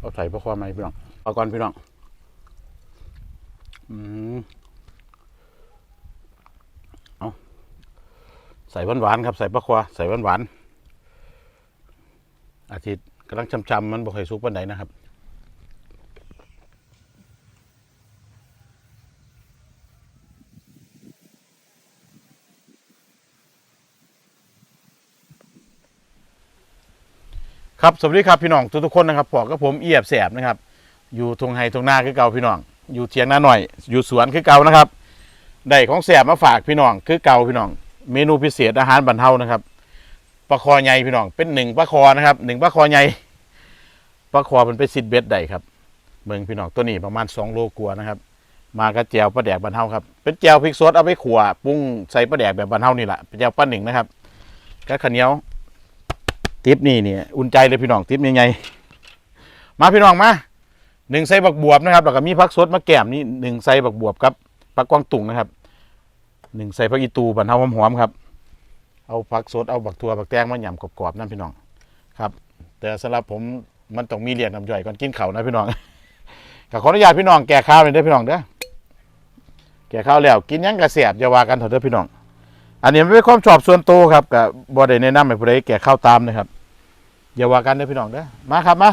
เอาใส่ประควาไหมพี่น้องเอาก่อนพี่น้องอืมเอาใส่หวานๆครับ ใส่ประควาใส่หวานๆอาทิตย์กำลังจำๆมันบ่ค่อยสุกปานใดนะครับ ครับสวัสดีครับพี่น้องทุกๆคนนะครับพอกับผมเอียบแสบนะครับ อยู่ทงไฮทงนาคือเก่าพี่น้อง อยู่เทียงนาหน่อย อยู่สวนคือเก่านะครับได้ของแสบมาฝากพี่น้องคือเก่าพี่น้อง เมนูพิเศษอาหารบรรเทานะครับปลาคอใหญ่พี่น้องเป็นหนึ่งปลาคอนะครับหนึ่งปลาคอใหญ่ปลาคอมันเป็นสิบเบ็ดได้ครับเมืองพี่น้องตัวนี้ประมาณสองโลกว่านะครับ มากระเจียวปลาแดกบรรเทาครับเป็นแจียวพริกสดเอาไปขัวปรุงใส่ปลาแดกแบบบรรเทานี่แหละเป็นแจียวปลาหนึ่งนะครับก็ข้าวเหนียว ทิปนี่เนี่ยอุ่นใจเลยพี่น้องทิปยังไงมาพี่น้องมาหนึ่งใส่บักบวบนะครับแล้วก็มีผักสดมาแก้มนี่หนึ่งใส่บักบวบครับผักกวางตุงนะครับหนึ่งใส่ผักอีตูบันเทาหอมๆครับ เอาผักสดเอาบักทั่วบักแตงมาหย่ำกรอบๆนั่นพี่น้องครับ แต่สำหรับผมมันต้องมีเลียงน้ำย่อยก่อนกินเข้านะพี่น้องก็ขออนุญาตพี่น้องแก่ข้าวเลยเด้อพี่น้องเด้อแก่ข้าวแล้วกินยังกระเสียบอย่าว่ากันเถอะเด้อพี่น้อง อันนี้มันเป็นความชอบส่วนตัวครับกับ่ได้แนะนำให้ผู้ใดแก่ข้าวตามนะครับอย่าว่ากันเด้อพี่น้องเด้อมาครับมา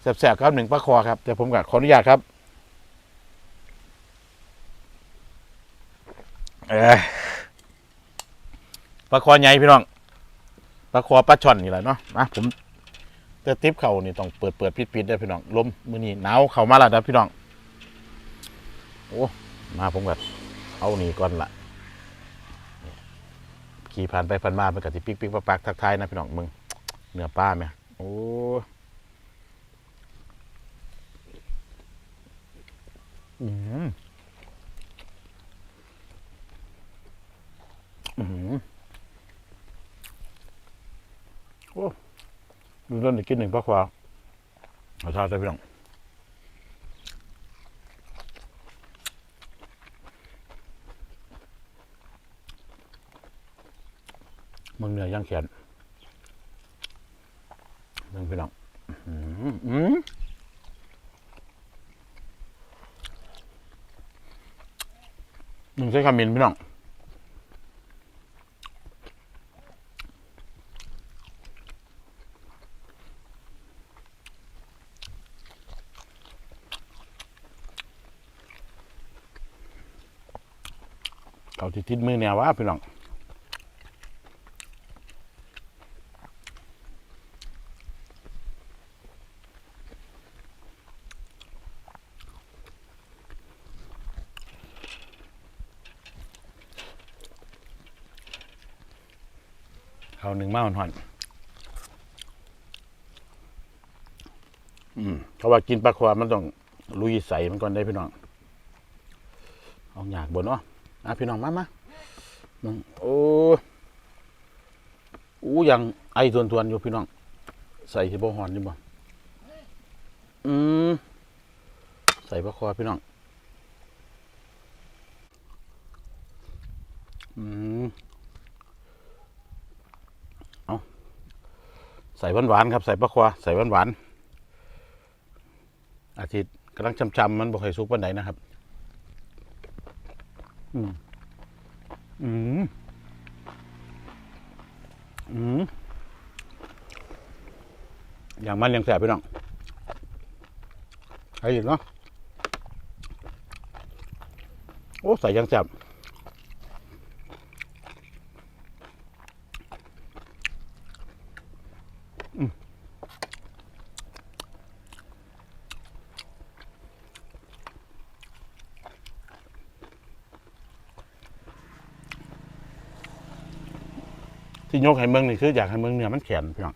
แสบๆครับหนึ่งปลาคอครับเดี๋ยวผมก็ขออนุญาตครับปลาคอใหญ่พี่น้องปลาคอปลาช่อนนี่แหละเนาะมาผมแต่ทิปเขานี่ต้องเปิดเปิดปิดปิดได้พี่น้องลมมือนี้หนาวเข้ามาแล้วนะพี่น้องโอ้มาผมก็เอานี่ก่อนละ ขี่ผ่านไปผ่านมาเป็นกะทิปิ๊กปิ๊กปักปักทักทายนะพี่น้องมึงเนื้อปลาไหมโอ้อืมอืมโอ้ดูเรื่องจะกินหนึ่งปลาควาเอาทานได้พี่น้อง มึงเนื้อย่างแขนมึงพี่น้องอืมมึงใช้คำมินพี่น้องเขาที่ติดมือแนวว่าพี่น้อง เขาหนึ่งมาหอนๆอืมเขาว่ากินปลาความันต้องลุยใส่มันก่อนได้พี่น้องเอาอยากบนเนาะอะพี่น้องมามามึงโอ้อู้ยังไอทวนทวนอยู่พี่น้อง ใส่ที่บ่หอนนี่บ่อืมใส่ปลาควาพี่น้อง อืม ใส่หวานๆครับ ใส่ปลาควาใส่หวานๆอาทิตย์กำลังจำๆมันบ่ค่อยสุกปานใดนะครับ อืมอืมอืมอย่างมันยังแสบไปน้องใครอีกเนาะโอ้ใส่ยังแสบ ที่ยกให้เมืองนี่คืออยากให้เมืองเนี่ยมันแข็งเพี่อง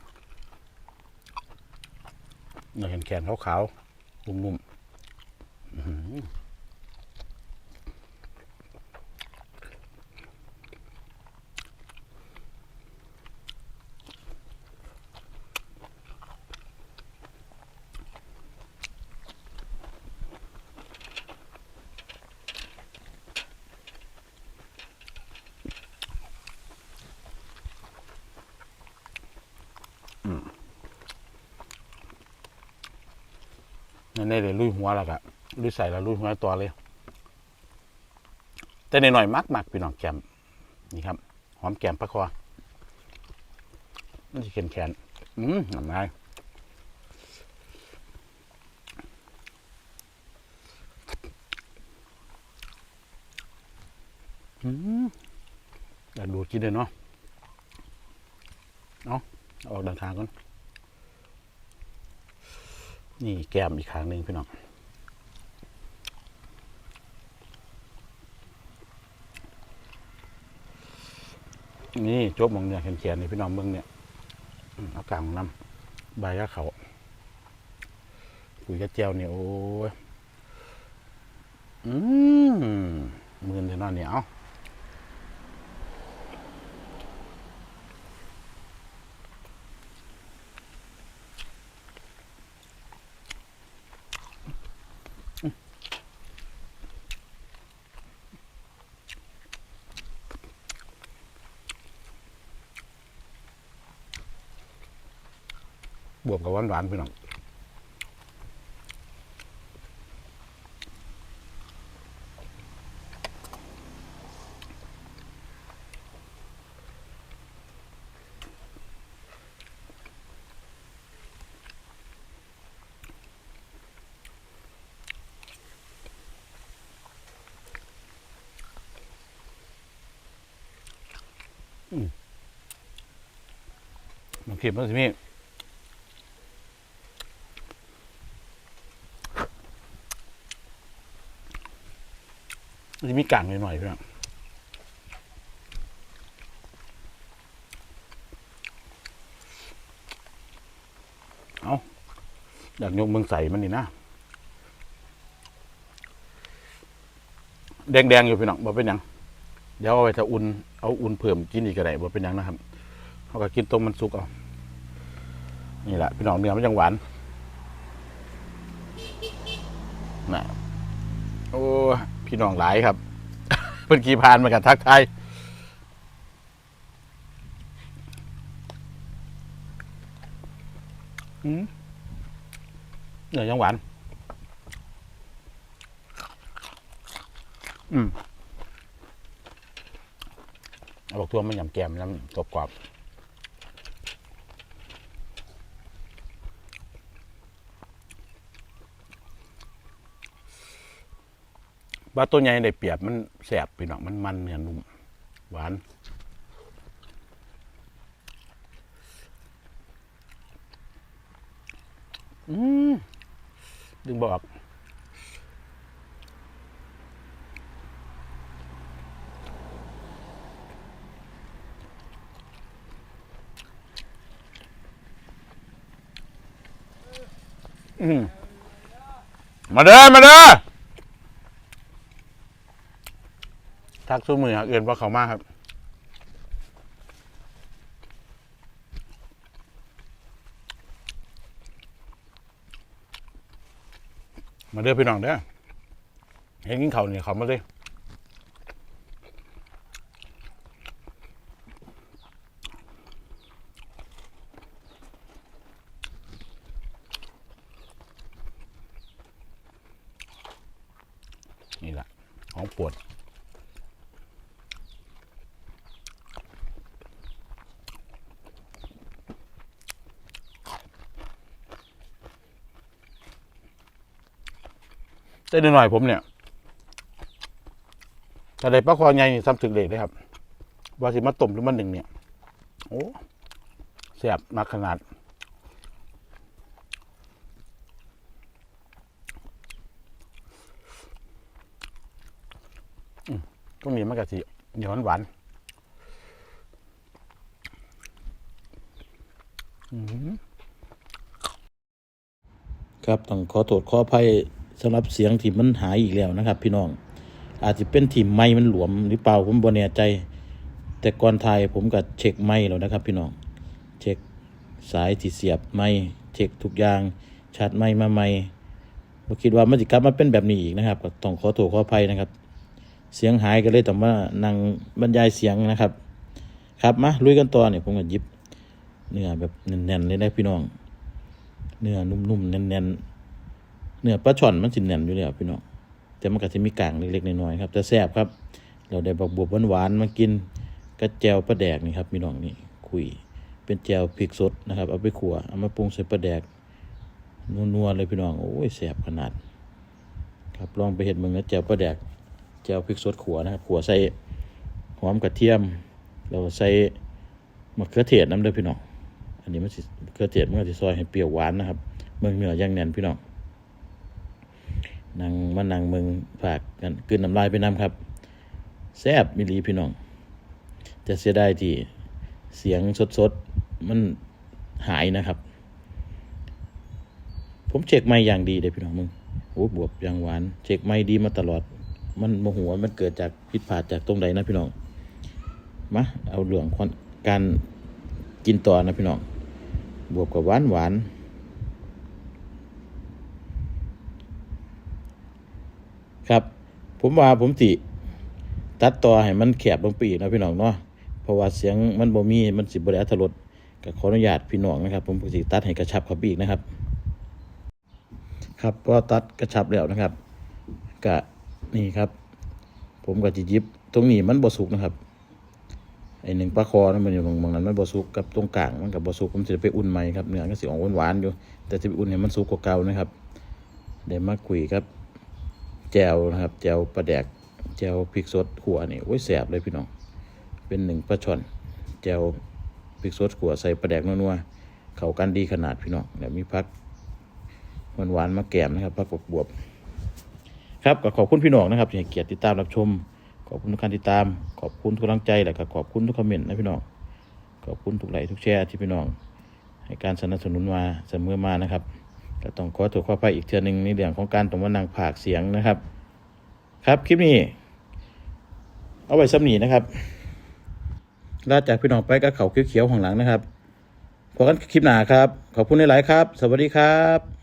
เนื้อแข็งๆขาวๆนุ่ม นั่นนี่เลยลุยหัวแล้วก็ลุยใส่แล้วลุยหัวตัวเลย แต่ในหน่อยมักมักพี่น้องแกมนี่ครับ หอมแกมปลาคอมันจะแข็งแขนๆอืมน้ำลายอืมอยากดูดกินเลยเนาะเอาเอาออกเดินทางก่อน นี่แก้มอีกครั้งหนึ่งพี่น้องนี่จบมองเนี่ยเขียนๆนี่พี่น้องเบิ่งเนี่ยอืมเอากลางของน้ำใบกะเขาปุ๋ยกระเจียวเนี่ยโอ้ยอืมมือเนี่ยนอนเนี่ยเอา บวกกับหวานๆพี่น้องอืมันเข็มมันสิพี่ มันจะมี กลางหน่อยๆพี่น้องเอาอยากยกมึงใส่มันนี่นะ แดง ๆ อยู่พี่น้องบ่เป็นยัง เดี๋ยวเอาไปถ้าอุ่น เอาอุ่นเพิ่มกินอีกก็ได้บ่เป็นยังนะครับเขาก็กินต้มมันสุกเอา นี่แหละพี่น้องเนื้อมันยังหวานน่ะโอ้ พี่น้องหลายครับ เพิ่นขี่ผ่านมากับทักทายอืมเนื้อยังหวาน อืมเอาบอกตัวมันยำแกมน้ำกรอบกรอบ ว่าตัวใหญ่ได้เปรียบมันแสบพี่น้องมันมันเนื้อนุ่มหวานอืมดึงบอกอืมมาเด้อมาเด้อ ทักสู้มือเอื่นว่าเขามากครับมาเด้อพี่น้องเด้อเห็นกินเขาเนี่ยเขามาเลยนี่แหละของปวด แต่หน่อยผมเนี่ยถ้าได้ปลาคอใหญ่นี่ซ้ำถึงเล็กเลยครับ ว่าสิมาต้มหรือมันหนึ่งเนี่ย โอ้แซ่บมากขนาดอืมตรงนี้มันกะสิเหนียวหวานครับต้องขอโทษขออภัย สำหรับเสียงที่มันหายอีกแล้วนะครับ พี่น้อง อาจจะเป็นที่ไม้มันหลวมหรือเปล่าผมบ่แน่ใจ แต่ก่อนถ่ายผมก็เช็คไม้แล้วนะครับ พี่น้อง เช็คสายที่เสียบไม้เช็คทุกอย่างชาร์จไม้มาใหม่บ่คิดว่ามันจะกลับมาเป็นแบบนี้อีกนะครับ ก็ต้องขอโทษขออภัยนะครับ เสียงหายก็เลยต้องมานั่งบรรยายเสียงนะครับ ครับมาลุยกันต่อเนี่ยผมก็ยิบเนื้อแบบแน่นๆเลยนะพี่น้อง เนื้อนุ่มๆแน่นๆ เนื้อปลาช่อนมันสิแน่นอยู่แล้วพี่น้องแต่มันก็สิมีกลางเล็กๆน้อยๆครับแต่แซ่บครับ เราได้บักบวบหวานๆมากินกับแจวปลาแดกนี่ครับพี่น้องนี่คุยเป็นแจวพริกสดนะครับ เอาไปขัวเอามาปรุงใส่ปลาแดกนัวๆเลยพี่น้องโอ้ยแซ่บขนาด ครับลองไปเห็นมึงนะแจวปลาแดกแจวพริกสดขัวนะครับขัวใส่หอมกระเทียม เราใส่มะเขือเทศน้ำเด้อพี่น้องอันนี้มันสิมะเขือเทศมันก็จะซอยให้เปรี้ยวหวานนะครับเมืองเหนือย่างแน่นพี่น้อง นางมานางเมืองฝากกันกืนน้ำลายไปน้ำครับ แซบมิลีพี่น้อง จะเสียดายที่เสียงสดๆ มันหายนะครับ ผมเช็คไม่อย่างดีเลยพี่น้องมึงโอ้บวบอย่างหวาน เช็คไม่ดีมาตลอด มันโมโหว่ามันเกิดจากผิดพลาดจากตรงใดนะพี่น้องมาเอาเรื่องการกินต่อนะพี่น้อง บวบกับหวานหวาน ครับ ผมว่าผมติ ตัดต่อให้มันแคบลงไปอีกนะพี่น้องเนาะเพราะว่าเสียงมันบ่มีมันสิบ่ได้อรรถรสก็ขออนุญาตพี่น้องนะครับ ผมก็สิตัดให้กระชับเข้าไปอีกนะครับ ครับพอตัดกระชับแล้วนะครับก็นี่ครับ ผมก็จะยิบตรงนี้มันบ่สุกนะครับไอหนึ่งปลาคอนั่นมันอยู่ตรงบางนั้นมันบ่สุกกับตรงกลางมันกับบ่สุกผมจะไปอุ่นใหม่ครับเนื้อก็สิออกหวานๆอยู่ แต่จะไปอุ่นให้มันสุกกว่าเก่านะครับ เดี๋ยวมาคุยครับ แจวนะครับ แจวปลาแดก แจวพริกสดขัวนี่โอ้ยแสบเลยพี่น้อง เป็นหนึ่งปลาช่อน แจวพริกสดขัวใส่ปลาแดกนัวๆเข้ากันดีขนาดพี่น้องเดี๋ยวมีพักหวานๆมาแกมนะครับพักบวบๆครับก็ขอบคุณพี่น้องนะครับที่ให้เกียรติติดตามรับชม ขอบคุณทุกการติดตาม ขอบคุณทุกกำลังใจและก็ขอบคุณทุกคอมเมนต์นะพี่น้อง ขอบคุณทุกไลค์ทุกแชร์ที่พี่น้อง ให้การสนับสนุนมาเสมอมานะครับ ก็ต้องขอตัวขอไปอีกเทือหนึ่งในเรื่องของการต้องมานั่งผากเสียงนะครับ ครับคลิปนี้ เอาไว้ซ้ำนีนะครับลาจากพี่น้องไปกับเขาเขียวๆของหลังนะครับพอกันคลิปหน้าครับ ขอบคุณหลายๆครับ สวัสดีครับ